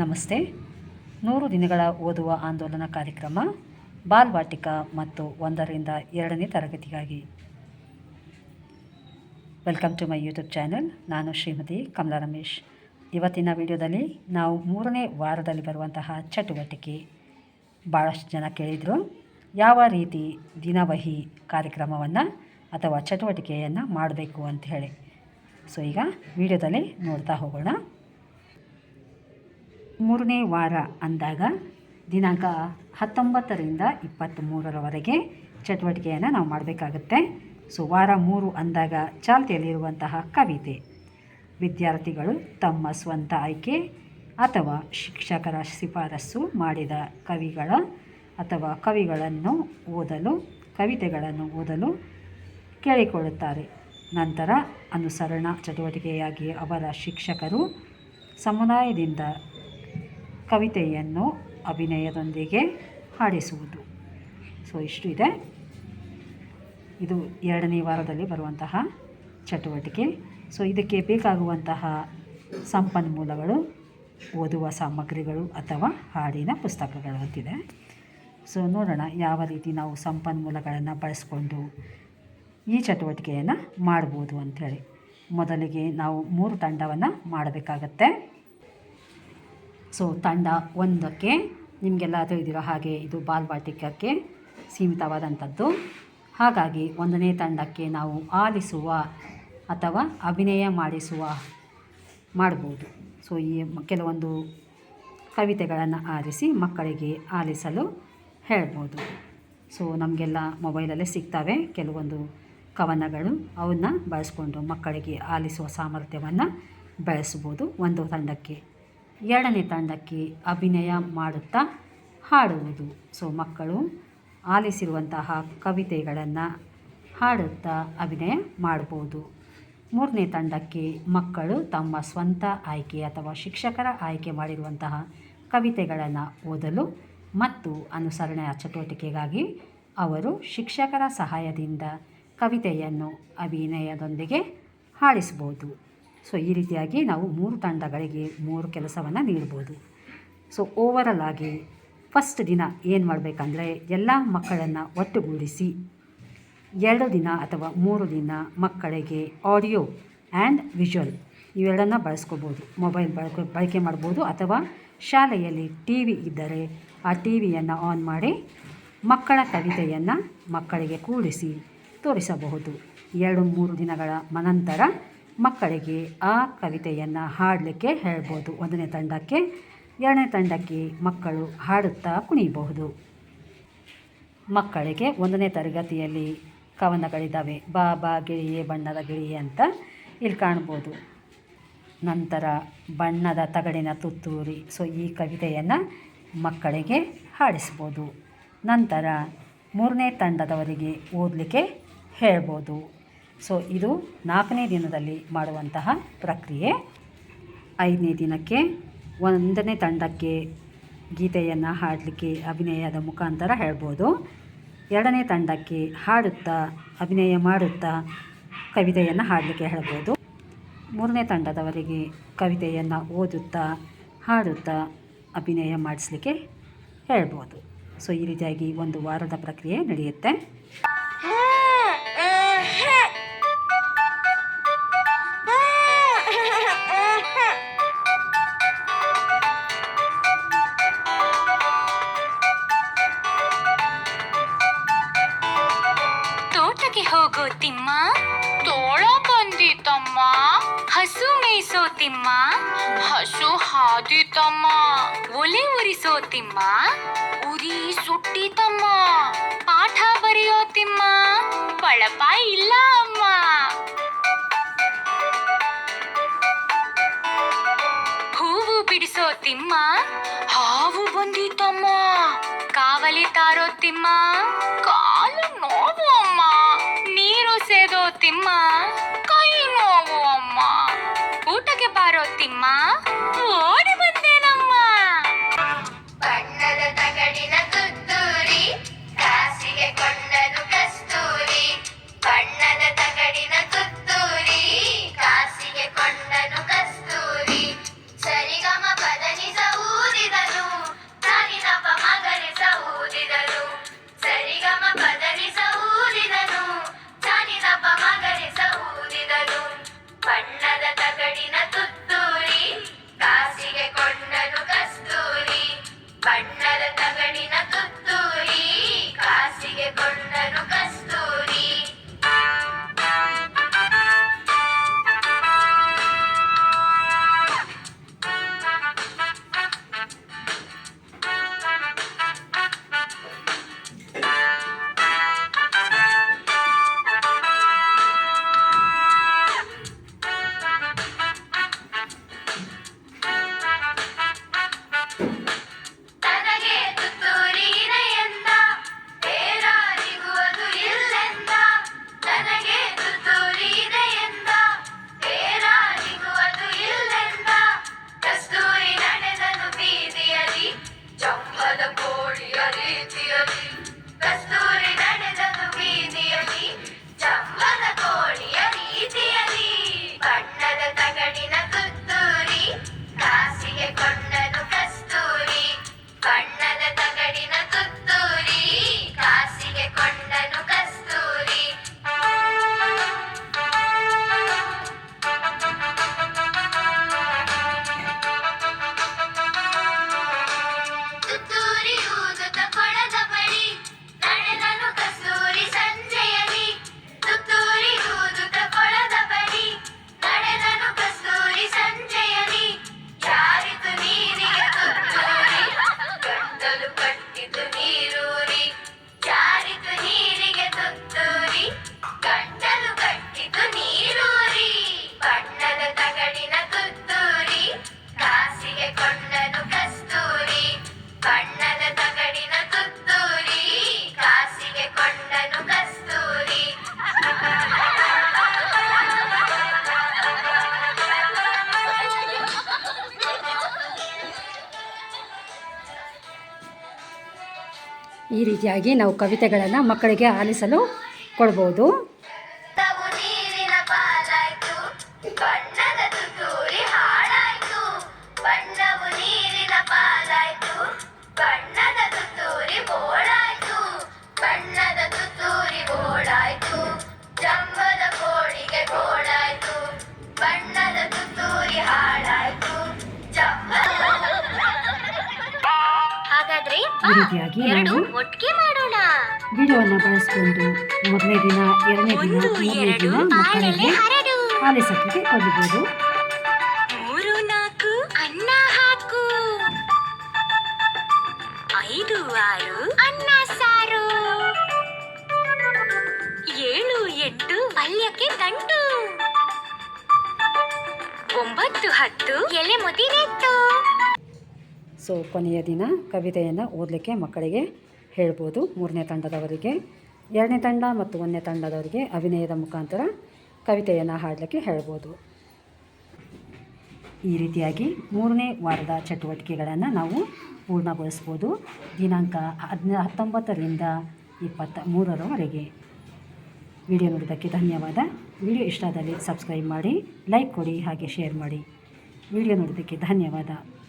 ನಮಸ್ತೆ. ನೂರು ದಿನಗಳ ಓದುವ ಆಂದೋಲನ ಕಾರ್ಯಕ್ರಮ ಬಾಲ್ವಾಟಿಕ ಮತ್ತು ಒಂದರಿಂದ ಎರಡನೇ ತರಗತಿಗಾಗಿ. Welcome to my YouTube channel ನಾನು ಶ್ರೀಮತಿ ಕಮಲಾ ರಮೇಶ್. ಇವತ್ತಿನ ವಿಡಿಯೋದಲ್ಲಿ ನಾವು ಮೂರನೇ ವಾರದಲ್ಲಿ ಬರುವಂತಹ ಚಟುವಟಿಕೆ. ಭಾಳಷ್ಟು ಜನ ಕೇಳಿದರು, ಯಾವ ರೀತಿ ದಿನವಹಿ ಕಾರ್ಯಕ್ರಮವನ್ನು ಅಥವಾ ಚಟುವಟಿಕೆಯನ್ನು ಮಾಡಬೇಕು ಅಂತ ಹೇಳಿ. ಸೊ ಈಗ ವಿಡಿಯೋದಲ್ಲಿ ನೋಡ್ತಾ ಹೋಗೋಣ. ಮೂರನೇ ವಾರ ಅಂದಾಗ ದಿನಾಂಕ ಹತ್ತೊಂಬತ್ತರಿಂದ ಇಪ್ಪತ್ತ್ಮೂರರವರೆಗೆ ಚಟುವಟಿಕೆಯನ್ನು ನಾವು ಮಾಡಬೇಕಾಗುತ್ತೆ. ಸೊ, ವಾರ ಮೂರು ಅಂದಾಗ ಚಾಲ್ತಿಯಲ್ಲಿರುವಂತಹ ಕವಿತೆ. ವಿದ್ಯಾರ್ಥಿಗಳು ತಮ್ಮ ಸ್ವಂತ ಆಯ್ಕೆ ಅಥವಾ ಶಿಕ್ಷಕರ ಶಿಫಾರಸು ಮಾಡಿದ ಕವಿಗಳ ಅಥವಾ ಕವಿಗಳನ್ನು ಓದಲು, ಕವಿತೆಗಳನ್ನು ಓದಲು ಕೇಳಿಕೊಳ್ಳುತ್ತಾರೆ. ನಂತರ ಅನುಸರಣಾ ಚಟುವಟಿಕೆಯಾಗಿ ಅವರ ಶಿಕ್ಷಕರು ಸಮುದಾಯದಿಂದ ಕವಿತೆಯನ್ನು ಅಭಿನಯದೊಂದಿಗೆ ಹಾಡಿಸುವುದು. ಸೊ ಇಷ್ಟು ಇದೆ. ಇದು ಎರಡನೇ ವಾರದಲ್ಲಿ ಬರುವಂತಹ ಚಟುವಟಿಕೆ. ಸೊ ಇದಕ್ಕೆ ಬೇಕಾಗುವಂತಹ ಸಂಪನ್ಮೂಲಗಳು, ಓದುವ ಸಾಮಗ್ರಿಗಳು ಅಥವಾ ಹಾಡಿನ ಪುಸ್ತಕಗಳು ಅಂತಿದೆ ಸೊ ನೋಡೋಣ ಯಾವ ರೀತಿ ನಾವು ಸಂಪನ್ಮೂಲಗಳನ್ನು ಬಳಸ್ಕೊಂಡು ಈ ಚಟುವಟಿಕೆಯನ್ನು ಮಾಡ್ಬೋದು ಅಂಥೇಳಿ ಮೊದಲಿಗೆ ನಾವು ಮೂರು ತಂಡವನ್ನು ಮಾಡಬೇಕಾಗತ್ತೆ. ಸೊ ತಂಡ ಒಂದಕ್ಕೆ ನಿಮಗೆಲ್ಲ ತಿಳಿದಿರೋ ಹಾಗೆ ಇದು ಬಾಲ್ ಬಾಟಿಕಕ್ಕೆ ಸೀಮಿತವಾದಂಥದ್ದು. ಹಾಗಾಗಿ ಒಂದನೇ ತಂಡಕ್ಕೆ ನಾವು ಆಲಿಸುವ ಅಥವಾ ಅಭಿನಯ ಮಾಡಿಸುವ ಮಾಡ್ಬೋದು. ಸೊ ಈ ಕೆಲವೊಂದು ಕವಿತೆಗಳನ್ನು ಆರಿಸಿ ಮಕ್ಕಳಿಗೆ ಆಲಿಸಲು ಹೇಳ್ಬೋದು. ಸೊ ನಮಗೆಲ್ಲ ಮೊಬೈಲಲ್ಲೇ ಸಿಗ್ತವೆ ಕೆಲವೊಂದು ಕವನಗಳು. ಅವನ್ನ ಬಳಸ್ಕೊಂಡು ಮಕ್ಕಳಿಗೆ ಆಲಿಸುವ ಸಾಮರ್ಥ್ಯವನ್ನು ಬೆಳೆಸ್ಬೋದು ಒಂದು ತಂಡಕ್ಕೆ. ಎರಡನೇ ತಂಡಕ್ಕೆ ಅಭಿನಯ ಮಾಡುತ್ತಾ ಹಾಡುವುದು. ಸೊ, ಮಕ್ಕಳು ಆಲಿಸಿರುವಂತಹ ಕವಿತೆಗಳನ್ನು ಹಾಡುತ್ತಾ ಅಭಿನಯ ಮಾಡ್ಬೋದು ಮೂರನೇ ತಂಡಕ್ಕೆ ಮಕ್ಕಳು ತಮ್ಮ ಸ್ವಂತ ಆಯ್ಕೆ ಅಥವಾ ಶಿಕ್ಷಕರ ಆಯ್ಕೆ ಮಾಡಿರುವಂತಹ ಕವಿತೆಗಳನ್ನು ಓದಲು ಮತ್ತು ಅನುಸರಣೆಯ ಚಟುವಟಿಕೆಗಾಗಿ ಅವರು ಶಿಕ್ಷಕರ ಸಹಾಯದಿಂದ ಕವಿತೆಯನ್ನು ಅಭಿನಯದೊಂದಿಗೆ ಹಾಡಿಸ್ಬೋದು ಸೊ ಈ ರೀತಿಯಾಗಿ ನಾವು ಮೂರು ತಂಡಗಳಿಗೆ ಮೂರು ಕೆಲಸವನ್ನು ನೀಡ್ಬೋದು. ಸೊ ಓವರಲ್ ಆಗಿ ಫಸ್ಟ್ ದಿನ ಏನು ಮಾಡಬೇಕಂದ್ರೆ ಎಲ್ಲ ಮಕ್ಕಳನ್ನು ಒಟ್ಟುಗೂಡಿಸಿ ಎರಡು ದಿನ ಅಥವಾ ಮೂರು ದಿನ ಮಕ್ಕಳಿಗೆ ಆಡಿಯೋ ಆ್ಯಂಡ್ ವಿಜುವಲ್ ಇವೆರಡನ್ನು ಬಳಸ್ಕೋಬೋದು. ಮೊಬೈಲ್ ಬಳಕೆ ಬಳಕೆ ಮಾಡ್ಬೋದು ಅಥವಾ ಶಾಲೆಯಲ್ಲಿ ಟಿ ವಿ ಇದ್ದರೆ ಆ ಟಿ ವಿಯನ್ನು ಆನ್ ಮಾಡಿ ಮಕ್ಕಳ ಕವಿತೆಯನ್ನು ಮಕ್ಕಳಿಗೆ ಕೂಡಿಸಿ ತೋರಿಸಬಹುದು. ಎರಡು ಮೂರು ದಿನಗಳ ನಂತರ ಮಕ್ಕಳಿಗೆ ಆ ಕವಿತೆಯನ್ನು ಹಾಡಲಿಕ್ಕೆ ಹೇಳ್ಬೋದು. ಒಂದನೇ ತಂಡಕ್ಕೆ, ಎರಡನೇ ತಂಡಕ್ಕೆ ಮಕ್ಕಳು ಹಾಡುತ್ತಾ ಕುಣಿಯಬಹುದು. ಮಕ್ಕಳಿಗೆ ಒಂದನೇ ತರಗತಿಯಲ್ಲಿ ಕವನಗಳಿದ್ದಾವೆ ಬಾ ಬಾ, ಗಿಳಿಯೇ, ಬಣ್ಣದ ಗಿಳಿಯೇ ಅಂತ ಇಲ್ಲಿ ಕಾಣ್ಬೋದು. ನಂತರ ಬಣ್ಣದ ತಗಡಿನ ತುತ್ತೂರಿ. ಸೊ ಈ ಕವಿತೆಯನ್ನು ಮಕ್ಕಳಿಗೆ ಹಾಡಿಸ್ಬೋದು ನಂತರ ಮೂರನೇ ತಂಡದವರಿಗೆ ಓದಲಿಕ್ಕೆ ಹೇಳ್ಬೋದು. ಸೊ ಇದು ನಾಲ್ಕನೇ ದಿನದಲ್ಲಿ ಮಾಡುವಂತಹ ಪ್ರಕ್ರಿಯೆ. ಐದನೇ ದಿನಕ್ಕೆ, ಒಂದನೇ ತಂಡಕ್ಕೆ ಗೀತೆಯನ್ನು ಹಾಡಲಿಕ್ಕೆ ಅಭಿನಯದ ಮುಖಾಂತರ ಹೇಳ್ಬೋದು. ಎರಡನೇ ತಂಡಕ್ಕೆ ಹಾಡುತ್ತಾ, ಅಭಿನಯ ಮಾಡುತ್ತಾ ಕವಿತೆಯನ್ನು ಹಾಡಲಿಕ್ಕೆ ಹೇಳ್ಬೋದು. ಮೂರನೇ ತಂಡದವರಿಗೆ ಕವಿತೆಯನ್ನು ಓದುತ್ತಾ, ಹಾಡುತ್ತಾ ಅಭಿನಯ ಮಾಡಿಸ್ಲಿಕ್ಕೆ ಹೇಳ್ಬೋದು. ಸೊ ಈ ರೀತಿಯಾಗಿ ಒಂದು ವಾರದ ಪ್ರಕ್ರಿಯೆ ನಡೆಯುತ್ತೆ. ತೋಟಕ್ಕೆ ಹೋಗೋ ತಿಮ್ಮ ತೋಳ ಬಂದಿತಮ್ಮ ಹಸು ಮೇಯಿಸೋ ತಿಮ್ಮ ಹಸು ಹಾದಿತಮ್ಮ ಒಲೆ ಉರಿಸೋ ತಿಮ್ಮ ಉರಿ ಸುಟ್ಟಿತಮ್ಮ ಪಾಠ ಬರೆಯೋ ತಿಮ್ಮ ಬಳಪ ಇಲ್ಲ ಅಮ್ಮ. ಹೂವು ಬಿಡಿಸೋ ತಿಮ್ಮ ಹಾವು ಬಂದಿತಮ್ಮ ಕಾವಲಿ ತಾರೋ ತಿಮ್ಮ ನೀರು ರೀತಿಯಾಗಿ ನಾವು ಕವಿತೆಗಳನ್ನು ಮಕ್ಕಳಿಗೆ ಆಲಿಸಲು ಕೊಡ್ಬೋದು. ಈ ರೀತಿಯಾಗಿ ನಾವು ಒಟ್ಟಿಗೆ ಮಾಡೋಣ. ವಿಡಿಯೋವನ್ನು ಬಳಸಿಕೊಂಡು ಮೊದಲನೇ ದಿನ ಎರಡನೇ ದಿನ ಮೂರನೇ ದಿನ ಮಕ್ಕಳಿಗೆ ಆಲಿಸಕ್ಕೆ ಕೊಡಬಹುದು ಮೂರು ನಾಲ್ಕು ಅನ್ನ ಹಾಕು. ಐದು ಆರು ಅನ್ನ ಸಾರು. ಏಳು ಎಂಟು ಪಲ್ಯಕ್ಕೆ ತಂಟು ಒಂಬತ್ತು ಹತ್ತು ಎಲೆ ಮುದಿರೆತ್ತು ಸೊ ಕೊನೆಯ ದಿನ ಕವಿತೆಯನ್ನು ಓದಲಿಕ್ಕೆ ಮಕ್ಕಳಿಗೆ ಹೇಳ್ಬೋದು. ಮೂರನೇ ತಂಡದವರಿಗೆ, ಎರಡನೇ ತಂಡ ಮತ್ತು ಒಂದನೇ ತಂಡದವರಿಗೆ ಅಭಿನಯದ ಮುಖಾಂತರ ಕವಿತೆಯನ್ನು ಹಾಡಲಿಕ್ಕೆ ಹೇಳ್ಬೋದು. ಈ ರೀತಿಯಾಗಿ ಮೂರನೇ ವಾರದ ಚಟುವಟಿಕೆಗಳನ್ನು ನಾವು ಪೂರ್ಣಗೊಳಿಸ್ಬೋದು. ದಿನಾಂಕ ಹದಿನ, ಹತ್ತೊಂಬತ್ತರಿಂದ ಇಪ್ಪತ್ತ ಮೂರರವರೆಗೆ ವಿಡಿಯೋ ನೋಡಿದ್ದಕ್ಕೆ ಧನ್ಯವಾದ. ವಿಡಿಯೋ ಇಷ್ಟ ಆದಲ್ಲಿ ಸಬ್ಸ್ಕ್ರೈಬ್ ಮಾಡಿ, ಲೈಕ್ ಕೊಡಿ ಹಾಗೆ ಶೇರ್ ಮಾಡಿ. ವಿಡಿಯೋ ನೋಡಿದ್ದಕ್ಕೆ ಧನ್ಯವಾದ.